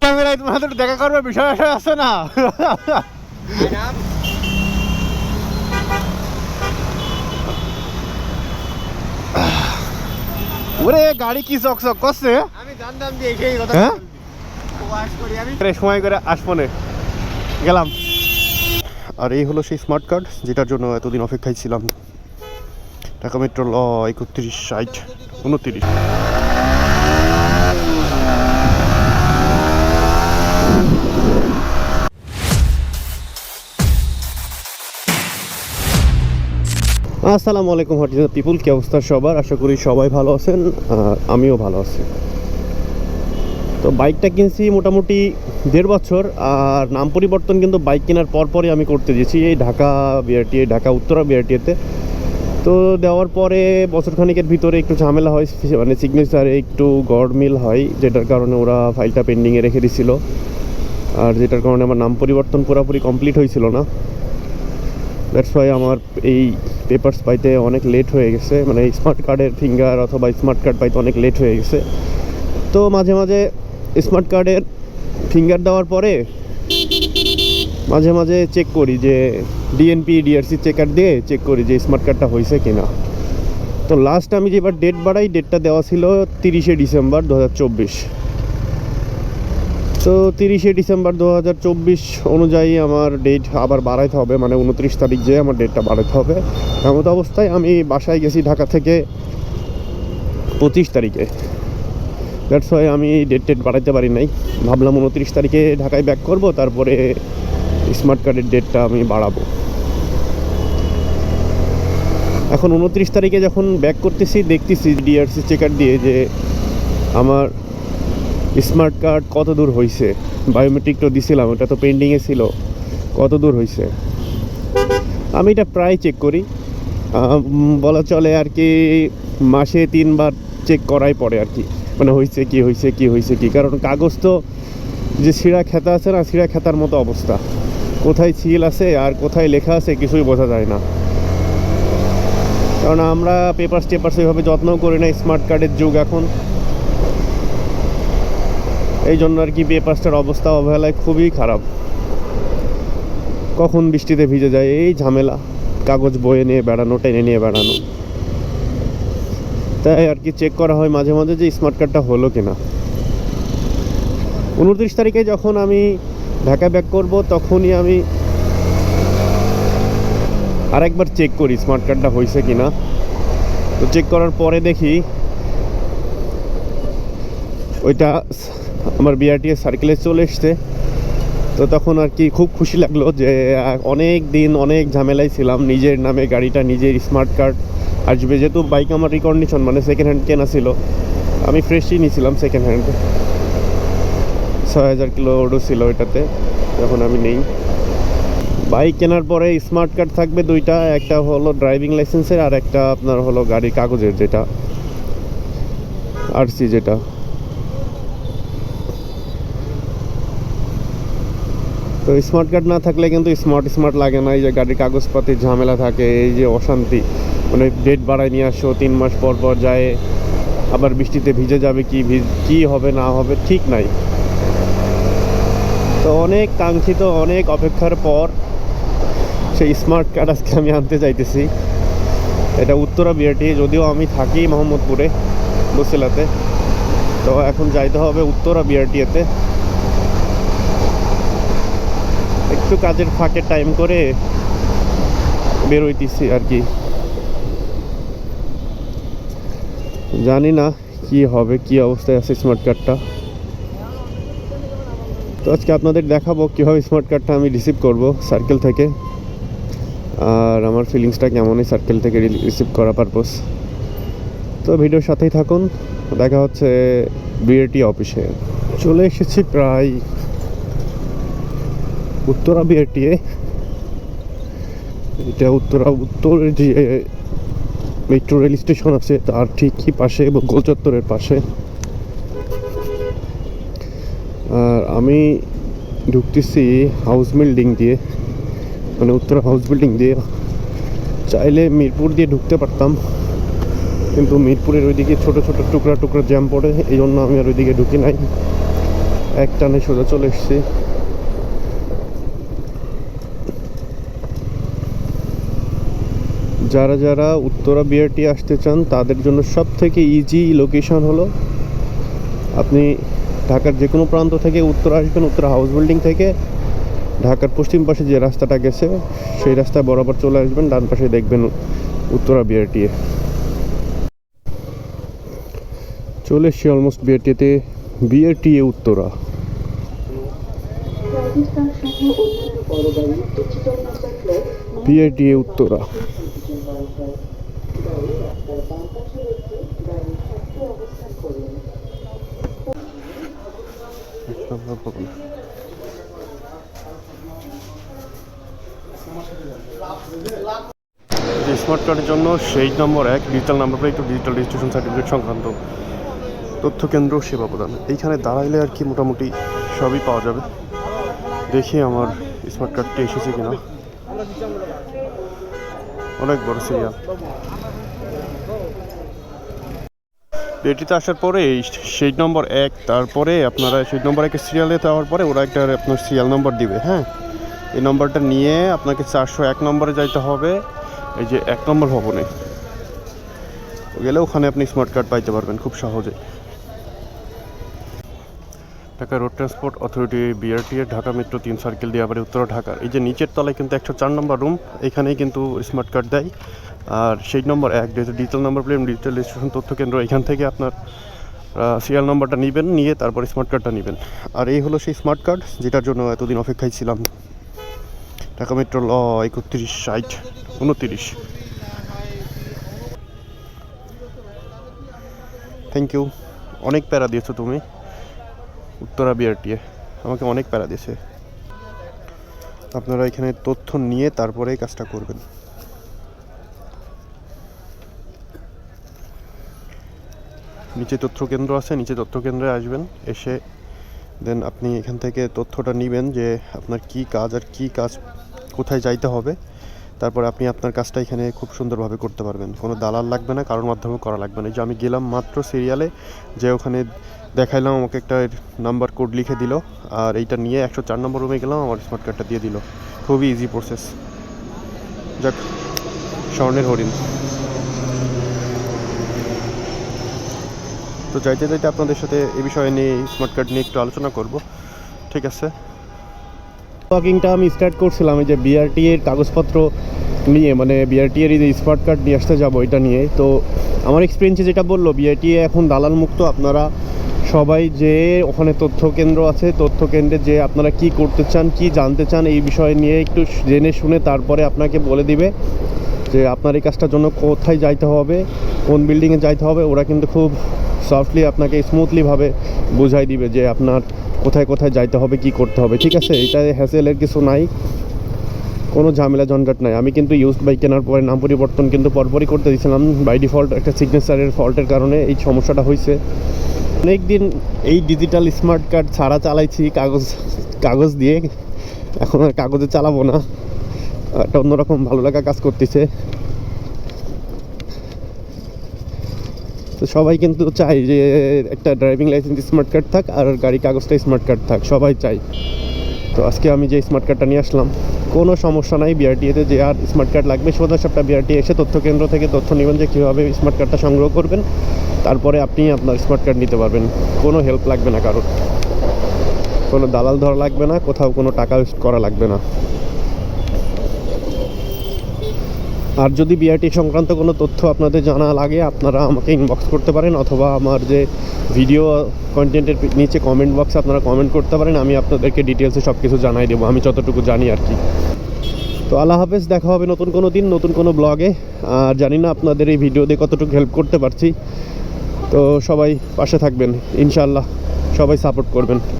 ক্যামেরায় দেখা করবে বিষয় আছে না? ওরে গাড়ি কি চক চক করছে? আমি জানতাম যে এই কথা হ্যাঁ? করি সময় করে আসবনে। গেলাম। আর এই হলো সেই স্মার্ট কার্ড যেটার জন্য এতদিন অপেক্ষায় ছিলাম। ঢাকা মেট্রো ল একত্রিশ ষাট উনত্রিশ। আসসালামু আলাইকুম হটিজা পিপুল কি অবস্থা সবার? আশা করি সবাই ভালো আছেন আমিও ভালো আছি। তো বাইকটা কিনছি মোটামুটি দেড় বছর, আর নাম পরিবর্তন কিন্তু বাইক কেনার পরপরই আমি করতে দিয়েছি, এই ঢাকা বিআরটি ঢাকা উত্তরা বিআরটিএতে তো। দেওয়ার পরে বছরখানিকের ভিতরে একটু ঝামেলা হয় মানে সিগনেচারে একটু গড়মিল হয়, যেটার কারণে ওরা ফাইলটা পেন্ডিংয়ে রেখে দিছিল। আর যেটার কারণে আমার নাম পরিবর্তন পুরোপুরি কমপ্লিট হয়েছিল না। দ্যাটস ওয়াই আমার এই পেপারস পাইতে অনেক লেট হয়ে গেছে মানে স্মার্ট কার্ডের ফিঙ্গার অথবা স্মার্ট কার্ড পাইতে অনেক লেট হয়ে গেছে। তো মাঝে মাঝে স্মার্ট কার্ডের ফিঙ্গার দেওয়ার পরে মাঝে মাঝে চেক করি যে ডিএনপি ডিআরসি চেকার দিয়ে চেক করি যে স্মার্ট কার্ডটা হয়েছে কিনা। তো লাস্ট আমি যেবার ডেট বাড়াই ডেটটা দেওয়া ছিল তিরিশে ডিসেম্বর দু হাজার চব্বিশ। তো তিরিশে ডিসেম্বর দু হাজার চব্বিশ অনুযায়ী আমার ডেট আবার বাড়াইতে হবে মানে উনত্রিশ তারিখ যেয়ে আমার ডেটটা বাড়াইতে হবে। এমত অবস্থায় আমি বাসায় গেছি ঢাকা থেকে পঁচিশ তারিখে। দ্যাটস ওয়াই আমি ডেট টেট বাড়াইতে পারি নাই। ভাবলাম উনত্রিশ তারিখে ঢাকায় ব্যাক করব, তারপরে স্মার্ট কার্ডের ডেটটা আমি বাড়াবো। এখন উনত্রিশ তারিখে যখন ব্যাক করতেছি, দেখতেছি ডিআরসি চেকার দিয়ে যে আমার স্মার্ট কার্ড কত দূর হয়েছে বায়োমেট্রিক তো দিছিলাম, ওটা তো পেন্ডিংয়ে ছিল। কত দূর হয়েছে আমি এটা প্রায় চেক করি। বলা চলে আর কি, মাসে তিনবার চেক করাই পড়ে আর কি। মানে হয়েছে কি হয়েছে কি হয়েছে কি? কারণ কাগজ তো যে ছিঁড়া খেতা আছে না ছিঁড়া খেতার মতো অবস্থা। কোথায় সিল আছে আর কোথায় লেখা আছে কিছুই বোঝা যায় না। কারণ আমরা পেপার টেপার সেভাবে যত্নও করি না, স্মার্ট কার্ডের যুগ এখন। এই জন্য আর কি পেপারসটার অবস্থা অবহেলায় খুবই খারাপ। কখন বৃষ্টিতে ভিজে যায়? এই ঝামেলা। কাগজ বয়ে নিয়ে বেড়ানো, টেনে নিয়ে বেড়ানো। তাই আর কি চেক করা হয় মাঝে মাঝে যে স্মার্ট কার্ডটা হলো কিনা। উনত্রিশ তারিখে যখন আমি ঢাকা ব্যাক করব, তখনই আমি আরেকবার চেক করি স্মার্ট কার্ডটা হয়েছে কিনা। তো চেক করার পরে দেখি, ওইটা আমার বিআরটিএস সার্কেলে চলে এসছে। তো তখন আর কি খুব খুশি লাগল যে অনেক দিন অনেক ঝামেলায় ছিলাম। নিজের নামে গাড়িটা, নিজের স্মার্ট কার্ড আসবে যেহেতু বাইক আমার রিকন্ডিশন মানে সেকেন্ড হ্যান্ড কেনা ছিল। আমি ফ্রেশই নিয়েছিলাম সেকেন্ড হ্যান্ড ছয় হাজার কিলো ওডো ছিল এটাতে যখন আমি নেই। বাইক কেনার পরে স্মার্ট কার্ড থাকবে দুইটা। একটা হলো ড্রাইভিং লাইসেন্সের আর একটা আপনার হলো গাড়ির কাগজের যেটা। আরসি যেটা। তো স্মার্ট কার্ড না থাকলে কিন্তু স্মার্ট স্মার্ট লাগে না। এই যে গাড়ির কাগজপাতির ঝামেলা থাকে, এই যে অশান্তি। মানে ডেট বাড়ায় নিয়ে আসো, তিন মাস পর পর যায়, আবার বৃষ্টিতে ভিজে যাবে কি ভিজ- কি হবে, না হবে, ঠিক নাই। তো অনেক কাঙ্ক্ষিত, অনেক অপেক্ষার পর সেই স্মার্ট কার্ড আজকে আমি আনতে চাইতেছি এটা উত্তরা বিআরটি যদিও আমি থাকি মোহাম্মদপুরে, বসিলাতে। তো এখন যাইতে হবে উত্তরা বিআরটিএতে একটু কাজের ফাঁকে টাইম করে বেরোইতেছি আর কি। জানি না কি হবে, কি অবস্থায় আছে স্মার্ট কার্ডটা তো আজকে আপনাদের দেখাবো কীভাবে স্মার্ট কার্ডটা আমি রিসিভ করব সার্কেল থেকে। আর আমার ফিলিংসটা কেমন এই সার্কেল থেকে রিসিভ করা পারপোস তো ভিডিওর সাথেই থাকুন, দেখা হচ্ছে বিএটি অফিসে চলে এসেছি প্রায় উত্তরা বিআরটিএ। এটা উত্তরা উত্তরের যে মেট্রো রেল স্টেশন আছে, তার ঠিকই পাশে এবং গোল চত্বরের পাশে। আর আমি ঢুকতেছি হাউস বিল্ডিং দিয়ে। মানে উত্তরা হাউস বিল্ডিং দিয়ে। চাইলে মিরপুর দিয়ে ঢুকতে পারতাম। কিন্তু মিরপুরের ওইদিকে ছোট ছোট টুকরা টুকরা জ্যাম পড়ে এই জন্য আমি আর ওইদিকে ঢুকি নাই। এক টানে সোজা চলে এসেছি। যারা যারা উত্তরা বিআরটি আসতে চান তাদের জন্য সব থেকে ইজি লোকেশন হলো আপনি ঢাকার যে কোনো প্রান্ত থেকে উত্তরা আসবেন উত্তরা হাউস বিল্ডিং থেকে। ঢাকার পশ্চিম পাশে যে রাস্তাটা গেছে সেই রাস্তায় বরাবর চলে আসবেন ডান পাশে দেখবেন উত্তরা বিআরটিএ চলে এসছি almost বিআরটিতে BRTA Uttara. BRTA Uttara. Smart কার্ডের জন্য সেই নম্বর এক ডিজিটাল নাম্বার প্লেট ও ডিজিটাল রেজিস্ট্রেশন সার্টিফিকেট সংক্রান্ত তথ্য কেন্দ্র সেবা প্রদান। এইখানে দাঁড়াইলে আর কি মোটামুটি সবই পাওয়া যাবে। দেখি আমার স্মার্ট কার্ডটি এসেছে কিনা। অনেক বড় সিরিয়াল এটিতে আসার পরে সেই নম্বর এক, তারপরে আপনারা সেই নম্বর একের সিরিয়ালে যাওয়ার পরে ওরা একটা আপনার সিরিয়াল নম্বর দিবে হ্যাঁ? এই নম্বরটা নিয়ে আপনাকে চারশো এক নম্বরে যাইতে হবে। এই যে এক নম্বর ভবনে। গেলে ওখানে আপনি স্মার্ট কার্ড পাইতে পারবেন খুব সহজে। Dhaka road transport authority BRT এর ঢাকা মেট্রো তিন সার্কেল দিয়াবাড়ি উত্তর ঢাকার এই যে নিচের তলায় কিন্তু একশো চার নম্বর রুম, এখানেই কিন্তু স্মার্ট কার্ড দেয়। আর সেই নম্বর এক ডিজিটাল নম্বর প্লেট ডিজিটাল রেজিস্ট্রেশন তথ্য কেন্দ্র, এখান থেকে আপনার সিরিয়াল নাম্বারটা নেবেন, নিয়ে তারপর স্মার্ট কার্ডটা নেবেন। আর এই হলো সেই স্মার্ট কার্ড, যেটার জন্য এতদিন অপেক্ষায় ছিলাম। ঢাকা মেট্রো ল, একত্রিশ, ষাট, উনত্রিশ। থ্যাংক ইউ অনেক প্যারা দিয়েছ তুমি। উত্তরা বিআরটিএ আমাকে অনেক প্যারা দিয়েছে। আপনারা এখানে তথ্য নিয়ে তারপরে কাজটা করবেন। নিচে তথ্য কেন্দ্র আছে, নিচে তথ্য কেন্দ্রে আসবেন, এসে দেন আপনি এখান থেকে তথ্যটা নেবেন যে আপনার কি কাজ আর কি কাজ কোথায় যাইতে হবে। তারপর আপনি আপনার কাজটা এখানে খুব সুন্দরভাবে করতে পারবেন। কোনো দালাল লাগবে না কারোর মাধ্যমে করা লাগবে না। যে আমি গেলাম মাত্র সিরিয়ালে যে ওখানে দেখাইলাম আমাকে একটা নাম্বার কোড লিখে দিল আর এইটা নিয়ে একশো চার নম্বর রুমে গেলাম আমার স্মার্ট কার্ডটা দিয়ে দিল। খুবই ইজি প্রসেস যাক স্বর্ণের হরিণ। তো যাইতে যাইতে আপনাদের সাথে এ বিষয়ে নিয়ে স্মার্ট কার্ড নিয়ে একটু আলোচনা করব। ঠিক আছে? ওয়াকিংটা আমি স্টার্ট করছিলাম, এই যে বিআরটি এর কাগজপত্র নিয়ে মানে বিআরটি এর যে স্মার্ট কার্ড নিয়ে আসতে যাব এটা নিয়ে। তো আমার এক্সপিরিয়েন্সে যেটা বলল বিআরটি এখন দালাল মুক্ত আপনারা সবাই যে ওখানে তথ্য কেন্দ্র আছে, তথ্য কেন্দ্রে যে আপনারা কি করতে চান, কি জানতে চান, এই বিষয় নিয়ে একটু জেনে শুনে তারপরে আপনাকে বলে দিবে যে আপনার এই কাজটার জন্য কোথায় যাইতে হবে, কোন বিল্ডিংয়ে যাইতে হবে। ওরা কিন্তু খুব সফটলি আপনাকে স্মুথলিভাবে বুঝাই দিবে যে আপনার কোথায় কোথায় যাইতে হবে, কি করতে হবে, ঠিক আছে? এটা হ্যাসেলের কিছু নাই। কোনো ঝামেলা, ঝঞ্ঝাট নাই। আমি কিন্তু ইউজ বাইক কেনার পরে নাম পরিবর্তন কিন্তু পরপরই করতে দিয়েছিলাম। বাই ডিফল্ট একটা সিগনেচারের ফল্টের কারণে এই সমস্যাটা হয়েছে। অনেক দিন এই ডিজিটাল স্মার্ট কার্ড ছাড়া চালাইছি, কাগজ কাগজ দিয়ে। এখন আর কাগজে চালাবো না। একটা অন্যরকম ভালো লাগা কাজ করতেছে। তো সবাই কিন্তু চায় যে একটা ড্রাইভিং লাইসেন্স স্মার্ট কার্ড থাক আর গাড়ি কাগজটা স্মার্ট কার্ড থাক, সবাই চাই তো আজকে আমি যে স্মার্ট কার্ডটা নিয়ে আসলাম, কোনো সমস্যা নাই বিআরটিএতে যে আর স্মার্ট কার্ড লাগবে, সোজা সবটা বিআরটি এসে তথ্য কেন্দ্র থেকে তথ্য নেবেন যে কীভাবে স্মার্ট কার্ডটা সংগ্রহ করবেন। তারপরে আপনি আপনার স্মার্ট কার্ড নিতে পারবেন, কোনো হেল্প লাগবে না কারোর। কোনো দালাল ধরা লাগবে না, কোথাও কোনো টাকা করা লাগবে না। আর যদি বিআরটি সংক্রান্ত কোনো তথ্য আপনাদের জানা লাগে, আপনারা আমাকে ইনবক্স করতে পারেন অথবা আমার যে ভিডিও কন্টেন্টের নিচে কমেন্ট বক্সে আপনারা কমেন্ট করতে পারেন, আমি আপনাদেরকে ডিটেলসে সব কিছু জানাই দেবো। আমি যতটুকু জানি আর কি। তো আল্লাহ হাফেজ, দেখা হবে নতুন কোনো দিন, নতুন কোনো ব্লগে আর জানি না আপনাদের এই ভিডিও দিয়ে কতটুকু হেল্প করতে পারছি। তো সবাই পাশে থাকবেন। ইনশাল্লাহ সবাই সাপোর্ট করবেন।